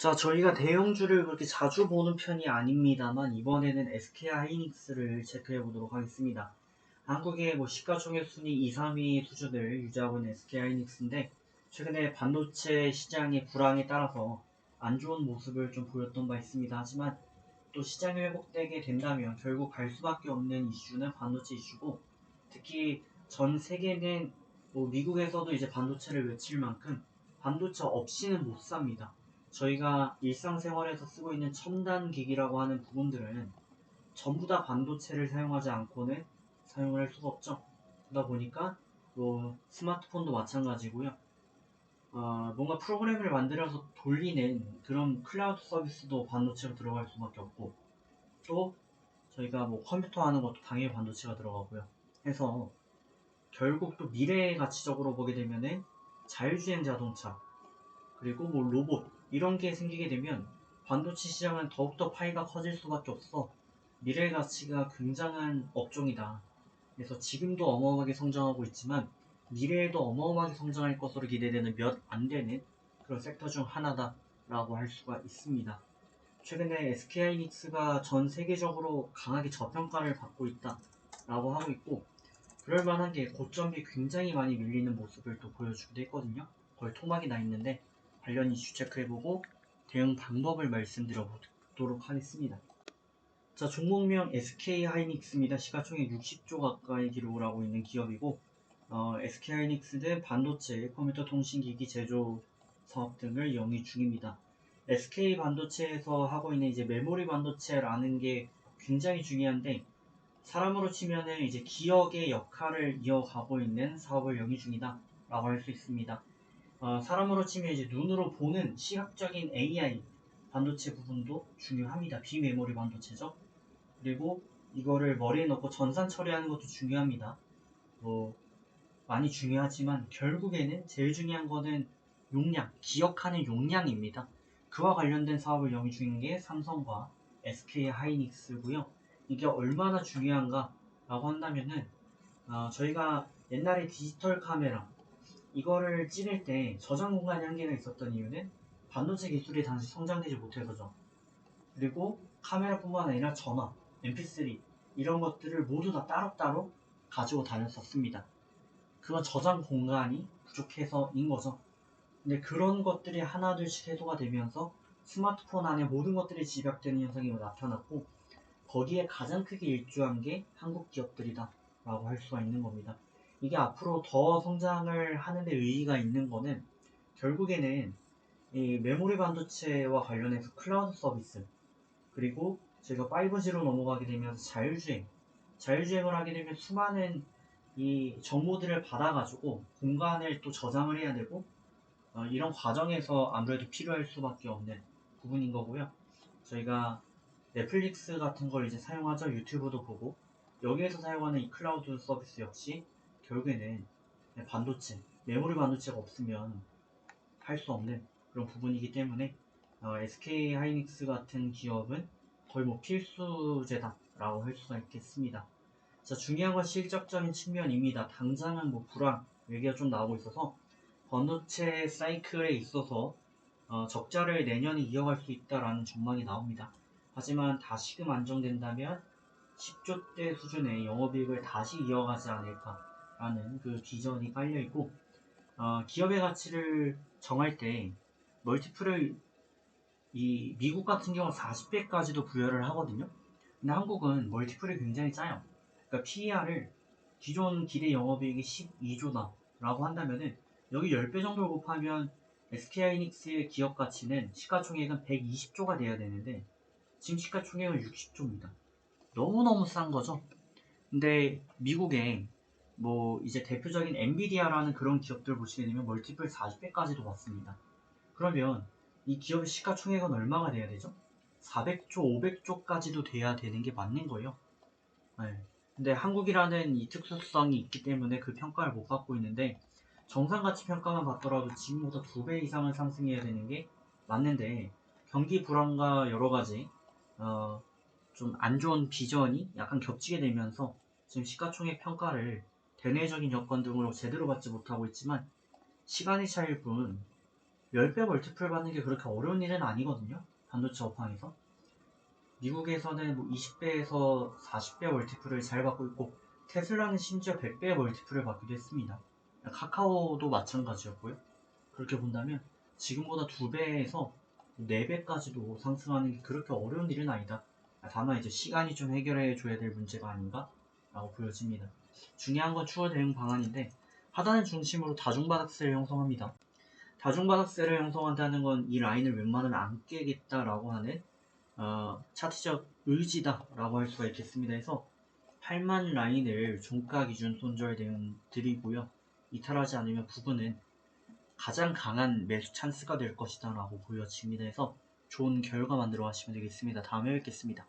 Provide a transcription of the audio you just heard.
자, 저희가 대형주를 그렇게 자주 보는 편이 아닙니다만 이번에는 SK 하이닉스를 체크해 보도록 하겠습니다. 한국의 뭐 시가총액 순위 2, 3위 수준을 유지하고 있는 SK 하이닉스인데 최근에 반도체 시장의 불황에 따라서 안 좋은 모습을 좀 보였던 바 있습니다. 하지만 또 시장이 회복되게 된다면 결국 갈 수밖에 없는 이슈는 반도체 이슈고 특히 전 세계는 뭐 미국에서도 이제 반도체를 외칠 만큼 반도체 없이는 못 삽니다. 저희가 일상생활에서 쓰고 있는 첨단 기기라고 하는 부분들은 전부 다 반도체를 사용하지 않고는 사용을 할 수가 없죠. 그러다 보니까 뭐 스마트폰도 마찬가지고요. 어, 뭔가 프로그램을 만들어서 돌리는 그런 클라우드 서비스도 반도체로 들어갈 수밖에 없고 또 저희가 뭐 컴퓨터 하는 것도 당연히 반도체가 들어가고요. 해서 결국 또 미래 가치적으로 보게 되면은 자율주행 자동차 그리고 뭐 로봇 이런 게 생기게 되면 반도체 시장은 더욱더 파이가 커질 수밖에 없어 미래 가치가 굉장한 업종이다. 그래서 지금도 어마어마하게 성장하고 있지만 미래에도 어마어마하게 성장할 것으로 기대되는 몇 안 되는 그런 섹터 중 하나다라고 할 수가 있습니다. 최근에 SK하이닉스가 전 세계적으로 강하게 저평가를 받고 있다라고 하고 있고 그럴 만한 게 고점이 굉장히 많이 밀리는 모습을 또 보여주기도 했거든요. 거의 토막이 나 있는데 관련 이슈 체크해보고 대응 방법을 말씀드려 보도록 하겠습니다. 자, 종목명 SK하이닉스입니다. 시가총액 60조 가까이 기록을 하고 있는 기업이고 어, SK하이닉스는 반도체, 컴퓨터 통신기기 제조 사업 등을 영위 중입니다. SK 반도체에서 하고 있는 이제 메모리 반도체라는 게 굉장히 중요한데 사람으로 치면은 이제 기억의 역할을 이어가고 있는 사업을 영위 중이다 라고 할 수 있습니다. 어, 사람으로 치면 이제 눈으로 보는 시각적인 AI 반도체 부분도 중요합니다. 비메모리 반도체죠. 그리고 이거를 머리에 넣고 전산 처리하는 것도 중요합니다. 뭐 많이 중요하지만 결국에는 제일 중요한 거는 용량, 기억하는 용량입니다. 그와 관련된 사업을 영위 중인 게 삼성과 SK 하이닉스고요. 이게 얼마나 중요한가 라고 한다면은 어, 저희가 옛날에 디지털 카메라 이거를 찍을 때 저장 공간에 한계가 있었던 이유는 반도체 기술이 당시 성장되지 못해서죠. 그리고 카메라뿐만 아니라 전화, mp3 이런 것들을 모두 다 따로따로 가지고 다녔었습니다. 그건 저장 공간이 부족해서인 거죠. 근데 그런 것들이 하나둘씩 해소가 되면서 스마트폰 안에 모든 것들이 집약되는 현상이 나타났고 거기에 가장 크게 일조한 게 한국 기업들이다 라고 할 수가 있는 겁니다. 이게 앞으로 더 성장을 하는데 의의가 있는 거는 결국에는 이 메모리 반도체와 관련해서 클라우드 서비스 그리고 제가 5G로 넘어가게 되면서 자율주행 자율주행을 하게 되면 수많은 이 정보들을 받아가지고 공간을 또 저장을 해야 되고 어, 이런 과정에서 아무래도 필요할 수밖에 없는 부분인 거고요. 저희가 넷플릭스 같은 걸 이제 사용하죠. 유튜브도 보고 여기에서 사용하는 이 클라우드 서비스 역시 결국에는 반도체, 메모리 반도체가 없으면 할 수 없는 그런 부분이기 때문에 어, SK 하이닉스 같은 기업은 거의 뭐 필수제다라고 할 수가 있겠습니다. 자, 중요한 건 실적적인 측면입니다. 당장은 뭐 불황 얘기가 좀 나오고 있어서 반도체 사이클에 있어서 어, 적자를 내년에 이어갈 수 있다라는 전망이 나옵니다. 하지만 다시금 안정된다면 10조대 수준의 영업이익을 다시 이어가지 않을까 라는 그 비전이 깔려있고 어, 기업의 가치를 정할 때 멀티플을 이 미국 같은 경우 40배까지도 부여를 하거든요. 근데 한국은 멀티플이 굉장히 짜요. 그러니까 PER을 기존 기대 영업이익이 12조다 라고 한다면은 여기 10배 정도를 곱하면 SK하이닉스의 기업 가치는 시가총액은 120조가 돼야 되는데 지금 시가총액은 60조입니다. 너무너무 싼 거죠. 근데 미국에 뭐 이제 대표적인 엔비디아라는 그런 기업들 보시게 되면 멀티플 40배까지도 왔습니다. 그러면 이 기업의 시가총액은 얼마가 돼야 되죠? 400조, 500조까지도 돼야 되는 게 맞는 거예요. 네. 근데 한국이라는 이 특수성이 있기 때문에 그 평가를 못 받고 있는데 정상 가치 평가만 받더라도 지금보다 두 배 이상을 상승해야 되는 게 맞는데 경기 불안과 여러 가지 어, 좀 안 좋은 비전이 약간 겹치게 되면서 지금 시가총액 평가를 대내적인 여건 등으로 제대로 받지 못하고 있지만 시간이 차일 뿐 10배 멀티플 받는 게 그렇게 어려운 일은 아니거든요. 반도체 업황에서. 미국에서는 뭐 20배에서 40배 멀티플을 잘 받고 있고 테슬라는 심지어 100배의 멀티플을 받기도 했습니다. 카카오도 마찬가지였고요. 그렇게 본다면 지금보다 2배에서 4배까지도 상승하는 게 그렇게 어려운 일은 아니다. 다만 이제 시간이 좀 해결해 줘야 될 문제가 아닌가? 라고 보여집니다. 중요한 건 추후 대응 방안인데 하단을 중심으로 다중바닥셀을 형성합니다. 다중바닥셀을 형성한다는 건 이 라인을 웬만하면 안 깨겠다라고 하는 어, 차트적 의지다라고 할 수가 있겠습니다. 해서 8만 라인을 종가 기준 손절 대응 드리고요. 이탈하지 않으면 부분은 가장 강한 매수 찬스가 될 것이다 라고 보여집니다. 해서 좋은 결과 만들어 가시면 되겠습니다. 다음에 뵙겠습니다.